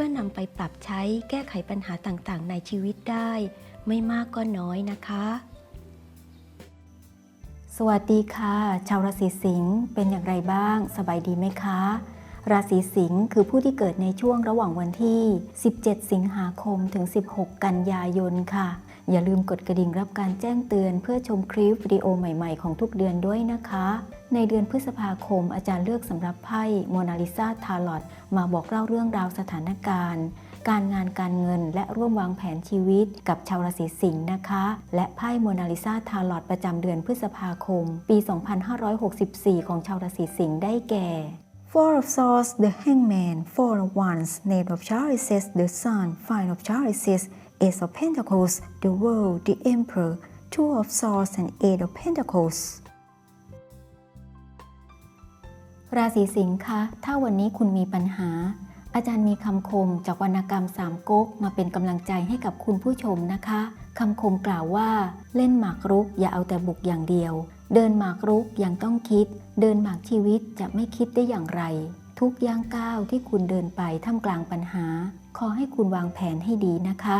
พื่อนำไปปรับใช้แก้ไขปัญหาต่างๆ ในชีวิตได้ ไม่มากก็น้อยนะคะ สวัสดีค่ะ ชาวราศีสิงห์เป็นอย่างไรบ้าง สบายดีไหมคะ ราศีสิงห์คือผู้ที่เกิดในช่วงระหว่างวันที่ 17 สิงหาคมถึง 16 กันยายนค่ะ อย่าลืมกดกระดิ่งรับการแจ้งเตือน เพื่อชมคลิปวิดีโอใหม่ๆ ของทุกเดือนด้วยนะคะ ในเดือนพฤษภาคมอาจารย์เลือกสำหรับไพ่โมนาลิซาทาร์ลอตมาบอกเล่าเรื่องราวสถานการณ์ การงานการเงินและร่วมวางแผนชีวิตกับชาวราศีสิงห์นะคะ และไพ่โมนาลิซาทาร์ลอตประจำเดือนพฤษภาคม ปี 2564 ของชาวราศีสิงห์ได้แก่ Four of Swords, the Hangman, Four of Wands, Knight of Chalices, the Sun, Five of Chalices, Ace of Pentacles, the World, the Emperor, Two of Swords, and Eight of Pentacles. ราศีสิงห์คะถ้าวันนี้คุณมีปัญหา อาจารย์มีคำคมจากวรรณกรรมสามก๊กมาเป็นกำลังใจให้กับคุณผู้ชมนะคะคำคมกล่าวว่าเล่นหมากรุกอย่าเอาแต่บุกอย่างเดียว เดินหมากรุกยังต้องคิด เดินหมากชีวิตจะไม่คิดได้อย่างไร ทุกย่างก้าวที่คุณเดินไปท่ามกลางปัญหา ขอให้คุณวางแผนให้ดีนะคะ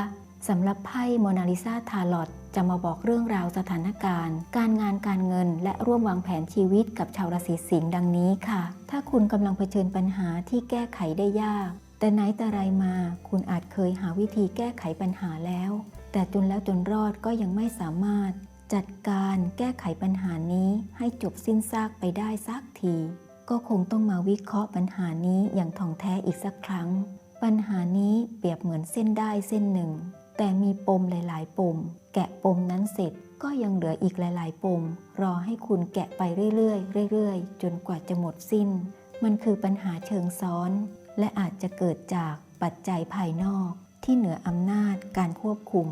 สำหรับไพ่โมนาลิซาทาลอตจะมาบอกเรื่องราวสถานการณ์ การงานการเงิน และร่วมวางแผนชีวิตกับชาวราศีสิงห์ดังนี้ค่ะ ถ้าคุณกำลังเผชิญปัญหาที่แก้ไขได้ยาก แต่ไหนแต่ไรมา คุณอาจเคยหาวิธีแก้ไขปัญหาแล้ว แต่จนแล้วจนรอดก็ยังไม่สามารถ จัดการแก้ไขปัญหานี้ให้จบสิ้นซากไปได้สักที ก็คงต้องมาวิเคราะห์ปัญหานี้อย่างถ่องแท้อีกสักครั้ง ปัญหานี้เปรียบเหมือนเส้นได้เส้นหนึ่ง แต่มีปมหลาย ๆ ปม แกะปมนั้นเสร็จก็ยังเหลืออีกหลาย ๆ ปม รอให้คุณแกะไปเรื่อยๆเรื่อยๆ จนกว่าจะหมดสิ้น มันคือปัญหาเชิงซ้อน และอาจจะเกิดจากปัจจัยภายนอก ที่เหนืออำนาจการควบคุม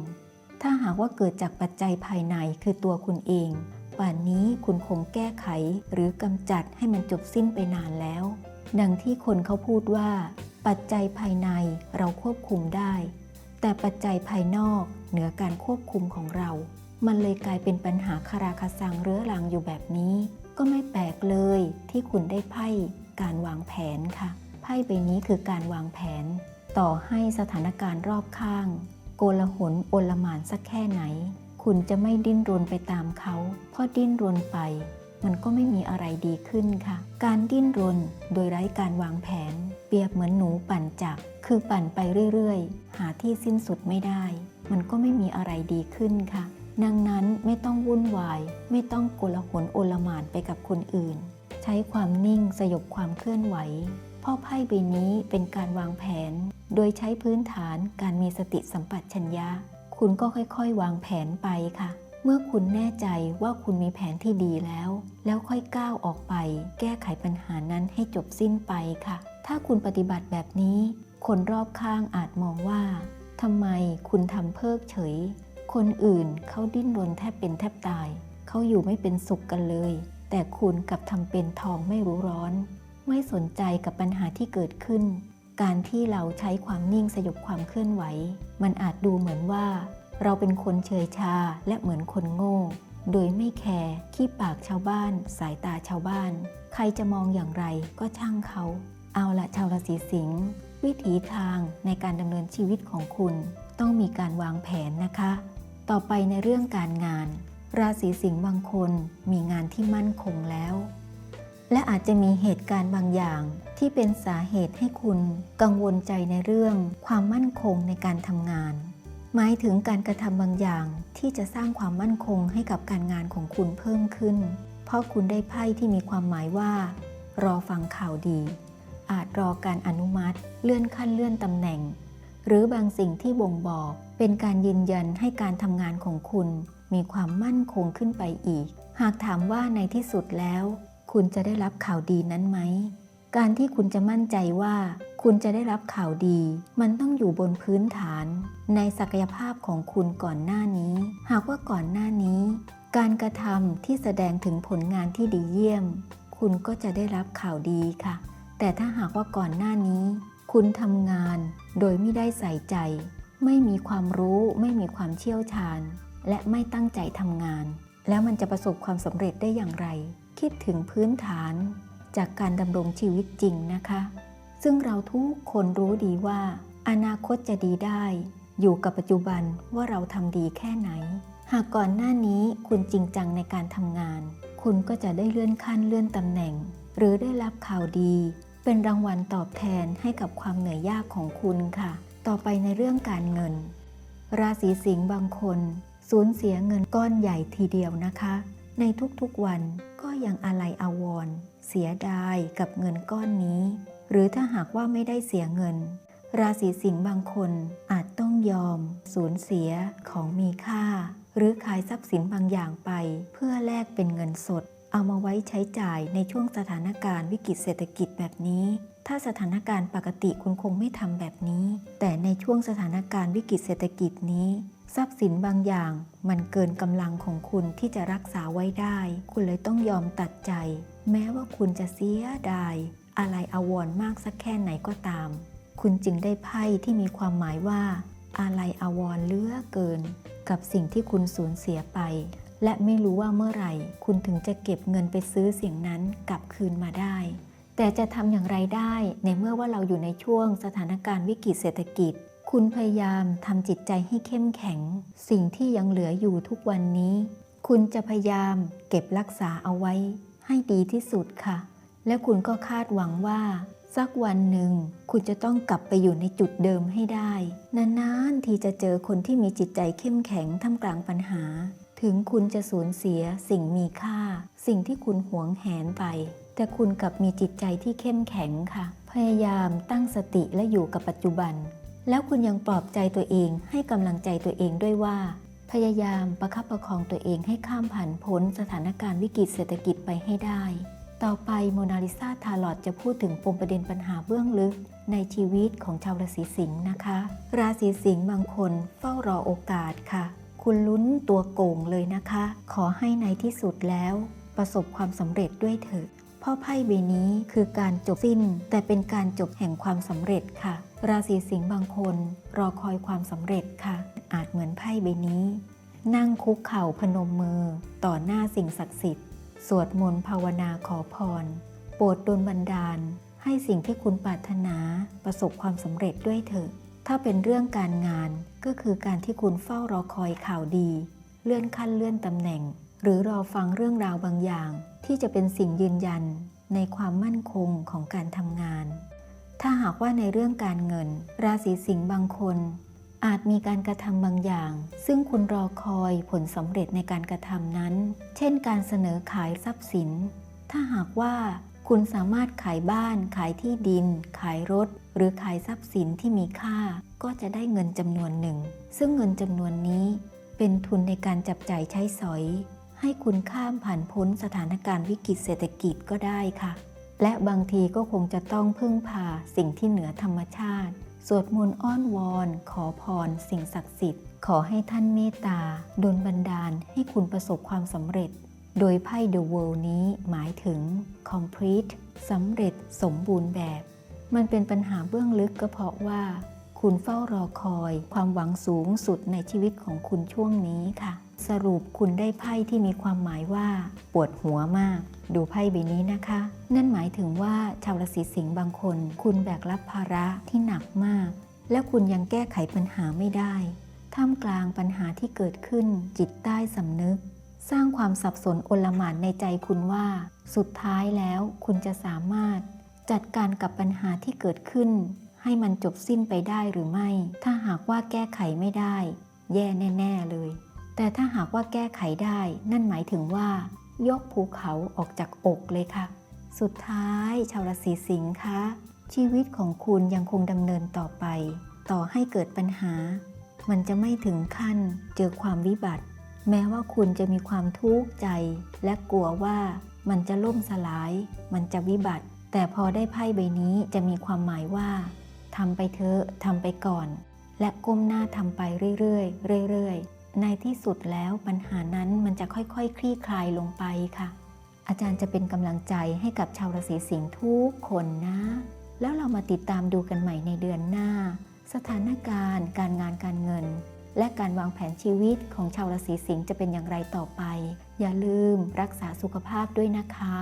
ถ้าหากว่าเกิดจากปัจจัยภายในคือตัวคุณเอง ป่านนี้คุณคงแก้ไขหรือกำจัดให้มันจบสิ้นไปนานแล้ว ดังที่คนเขาพูดว่า ปัจจัยภายในเราควบคุมได้ แต่ปัจจัยภายนอกเหนือการควบคุมของเรา มันเลยกลายเป็นปัญหาคาราคาซังเรื้อรังอยู่แบบนี้ ก็ไม่แปลกเลยที่คุณได้ไพ่การวางแผนค่ะ ไพ่ใบนี้คือการวางแผน ต่อให้สถานการณ์รอบข้าง โกลาหลโอลมานสักแค่ไหน คุณจะไม่ดิ้นรนไปตามเขาเพราะดิ้นรนไป มันก็ไม่มีอะไรดีขึ้นค่ะ การดิ้นรนโดยไร้การวางแผน รียบเหมือนหนูปั่นจักรคือปั่นไปเรื่อยๆ หาที่สิ้นสุดไม่ได้ มันก็ไม่มีอะไรดีขึ้นค่ะ ดังนั้นไม่ต้องวุ่นวาย ไม่ต้องโกลาหลโอลหมานไปกับคนอื่น ใช้ความนิ่งสยบความเคลื่อนไหวพราะไพ่ใบนี้เป็นการวางแผน โดยใช้พื้นฐานการมีสติสัมปชัญญะ คุณก็ค่อยๆ วางแผนไปค่ะ เมื่อคุณแน่ใจว่าคุณมีแผนที่ดีแล้ว แล้วค่อยก้าวออกไป แก้ไขปัญหานั้นให้จบสิ้นไปค่ะ ถ้าคุณปฏิบัติแบบนี้ คนรอบข้างอาจมองว่าทำไมคุณทำเพิกเฉย คนอื่นเขาดิ้นรนแทบเป็นแทบตาย เขาอยู่ไม่เป็นสุขกันเลย แต่คุณกลับทำเป็นทองไม่รู้ร้อน ไม่สนใจกับปัญหาที่เกิดขึ้น การที่เราใช้ความนิ่งสยบความเคลื่อนไหว มันอาจดูเหมือนว่า เราเป็นคนเฉยชาและเหมือนคนโง่ โดยไม่แคร์ขี้ปากชาวบ้าน สายตาชาวบ้าน ใครจะมองอย่างไรก็ช่างเขา เอาละชาวราศีสิงห์วิถีทางในการดำเนินชีวิตของคุณ ต้องมีการวางแผนนะคะ ต่อไปในเรื่องการงาน ราศีสิงห์บางคนมีงานที่มั่นคงแล้ว และอาจจะมีเหตุการณ์บางอย่างที่เป็นสาเหตุให้คุณกังวลใจในเรื่องความมั่นคงในการทำงาน หมายถึงการกระทำบางอย่างที่จะสร้างความมั่นคงให้กับการงานของคุณเพิ่มขึ้น เพราะคุณได้ไพ่ที่มีความหมายว่า รอฟังข่าวดี อาจรอการอนุมัติ เลื่อนขั้นเลื่อนตำแหน่ง หรือบางสิ่งที่บ่งบอก เป็นการยืนยันให้การทำงานของคุณ มีความมั่นคงขึ้นไปอีก หากถามว่าในที่สุดแล้ว คุณจะได้รับข่าวดีนั้นไหม การที่คุณจะมั่นใจว่า คุณจะได้รับข่าวดี มันต้องอยู่บนพื้นฐาน ในศักยภาพของคุณก่อนหน้านี้ หากว่าก่อนหน้านี้ การกระทำที่แสดงถึงผลงานที่ดีเยี่ยม คุณก็จะได้รับข่าวดีค่ะ แต่ถ้าหากว่าก่อนหน้านี้ คุณทำงานโดยไม่ได้ใส่ใจ ไม่มีความรู้ ไม่มีความเชี่ยวชาญ และไม่ตั้งใจทำงาน แล้วมันจะประสบความสำเร็จได้อย่างไร คิดถึงพื้นฐานจากการดำรงชีวิตจริงนะคะ ซึ่งเราทุกคนรู้ดีว่า อนาคตจะดีได้ อยู่กับปัจจุบันว่าเราทำดีแค่ไหน หากก่อนหน้านี้คุณจริงจังในการทำงาน คุณก็จะได้เลื่อนขั้นเลื่อนตำแหน่ง หรือได้รับข่าวดี เป็นรางวัลตอบแทนให้กับความเหนื่อยยากของคุณค่ะ ต่อไปในเรื่องการเงิน ราศีสิงห์บางคนสูญเสียเงินก้อนใหญ่ทีเดียวนะคะ ในทุกๆวันก็ยังอาลัยอาวรณ์เสียดายกับเงินก้อนนี้ หรือถ้าหากว่าไม่ได้เสียเงิน ราศีสิงห์บางคนอาจต้องยอม สูญเสียของมีค่า หรือขายทรัพย์สินบางอย่างไป เพื่อแลกเป็นเงินสด เอามาไว้ใช้จ่ายในช่วงสถานการณ์วิกฤตเศรษฐกิจแบบนี้ ถ้าสถานการณ์ปกติคุณคงไม่ทำแบบนี้ แต่ในช่วงสถานการณ์วิกฤตเศรษฐกิจนี้ ทรัพย์สินบางอย่าง มันเกินกำลังของคุณที่จะรักษาไว้ได้ คุณเลยต้องยอมตัดใจ แม้ว่าคุณจะเสียดายอะไรอาวรมากสักแค่ไหนก็ตาม คุณจึงได้ไพ่ที่มีความหมายว่า อะไรอาวรเลือเกิน กับสิ่งที่คุณสูญเสียไป และไม่รู้ว่าเมื่อไหร่ คุณถึงจะเก็บเงินไปซื้อสิ่งนั้นกลับคืนมาได้ แต่จะทำอย่างไรได้ในเมื่อว่าเราอยู่ในช่วงสถานการณ์วิกฤตเศรษฐกิจ คุณพยายามทำจิตใจให้เข้มแข็ง สิ่งที่ยังเหลืออยู่ทุกวันนี้ คุณจะพยายามเก็บรักษาเอาไว้ ให้ดีที่สุดค่ะ และคุณก็คาดหวังว่าสักวันหนึ่งคุณจะต้องกลับไปอยู่ในจุดเดิมให้ได้ นานๆ ที่จะเจอคนที่มีจิตใจเข้มแข็งท่ามกลางปัญหา ถึงคุณจะสูญเสียสิ่งมีค่า สิ่งที่คุณหวงแหนไป แต่คุณกลับมีจิตใจที่เข้มแข็งค่ะ พยายามตั้งสติและอยู่กับปัจจุบัน แล้วคุณยังปลอบใจตัวเองให้กำลังใจตัวเองด้วยว่า พยายามประคับประคองตัวเองให้ข้ามผ่านพ้นสถานการณ์วิกฤตเศรษฐกิจไปให้ได้ ต่อไปโมนาลิซาทาลอดจะพูดถึงปมประเด็นปัญหาเบื้องลึก ในชีวิตของชาวราศีสิงห์นะคะ ราศีสิงห์บางคนเฝ้ารอโอกาสค่ะ คุณลุ้นตัวโก่งเลยนะคะ ขอให้ในที่สุดแล้ว ประสบความสำเร็จด้วยเถิดพราะไพ่ใบนี้คือการจบสิ้น แต่เป็นการจบแห่งความสำเร็จค่ะ ราศีสิงห์บางคนรอคอยความสำเร็จค่ะ อาจเหมือนไพ่ใบนี้ นั่งคุกเข่าพนมมือ ต่อหน้าสิ่งศักดิ์สิทธิ์ สวดมนต์ภาวนาขอพร โปรดดลบันดาล ให้สิ่งที่คุณปรารถนาประสบความสำเร็จด้วยเถิด ถ้าเป็นเรื่องการงานก็คือการที่คุณเฝ้ารอคอยข่าวดี เลื่อนขั้นเลื่อนตำแหน่ง หรือรอฟังเรื่องราวบางอย่าง ที่จะเป็นสิ่งยืนยันในความมั่นคงของการทำงาน ถ้าหากว่าในเรื่องการเงิน ราศีสิงห์บางคน อาจมีการกระทำบางอย่าง ซึ่งคุณรอคอยผลสำเร็จในการกระทำนั้น เช่น การเสนอขายทรัพย์สิน ถ้าหากว่าคุณสามารถขายบ้าน ขายที่ดิน ขายรถ หรือขายทรัพย์สินที่มีค่าก็จะได้เงินจำนวนหนึ่ง ซึ่งเงินจำนวนนี้เป็นทุนในการจับจ่ายใช้สอย ให้คุณข้ามผ่านพ้นสถานการณ์วิกฤตเศรษฐกิจก็ได้ค่ะ และบางทีก็คงจะต้องพึ่งพาสิ่งที่เหนือธรรมชาติ สวดมนต์อ้อนวอน ขอพร สิ่งศักดิ์สิทธิ์ ขอให้ท่านเมตตาดลบันดาลให้คุณประสบความสำเร็จ โดยไพ่ The World นี้หมายถึง complete สำเร็จสมบูรณ์แบบ มันเป็นปัญหาเบื้องลึกก็เพราะว่า คุณเฝ้ารอคอย ความหวังสูงสุดในชีวิตของคุณช่วงนี้ค่ะ สรุปคุณได้ไพ่ที่มีความหมายว่า ปวดหัวมาก ดูไพ่ใบนี้นะคะ นั่นหมายถึงว่าชาวราศีสิงห์บางคน คุณแบกรับภาระที่หนักมาก และคุณยังแก้ไขปัญหาไม่ได้ท่ามกลางปัญหาที่เกิดขึ้นจิตใต้สำนึก สร้างความสับสนโอลหม่านในใจคุณว่า สุดท้ายแล้วคุณจะสามารถ จัดการกับปัญหาที่เกิดขึ้น ให้มันจบสิ้นไปได้หรือไม่ ถ้าหากว่าแก้ไขไม่ได้ แย่แน่ ๆเลย แต่ถ้าหากว่าแก้ไขได้ นั่นหมายถึงว่า ยกภูเขาออกจากอกเลยค่ะ สุดท้ายชาวราศีสิงห์คะ ชีวิตของคุณยังคงดำเนินต่อไป ต่อให้เกิดปัญหา มันจะไม่ถึงขั้นเจอความวิบัติ แม้ว่าคุณจะมีความทุกข์ใจ และกลัวว่ามันจะล่มสลาย มันจะวิบัติ แต่พอได้ไพ่ใบนี้จะมีความหมายว่าทำไปเถอะทำไปก่อน และก้มหน้าทำไปเรื่อยๆเรื่อยๆ ในที่สุดแล้วปัญหานั้นมันจะค่อยๆคคลี่คลายลงไปค่ะ อาจารย์จะเป็นกำลังใจให้กับชาวราศีสิงห์ทุกคนนะ แล้วเรามาติดตามดูกันใหม่ในเดือนหน้า สถานการณ์ การงานการเงิน และการวางแผนชีวิตของชาวราศีสิงห์จะเป็นอย่างไรต่อไป อย่าลืมรักษาสุขภาพด้วยนะคะ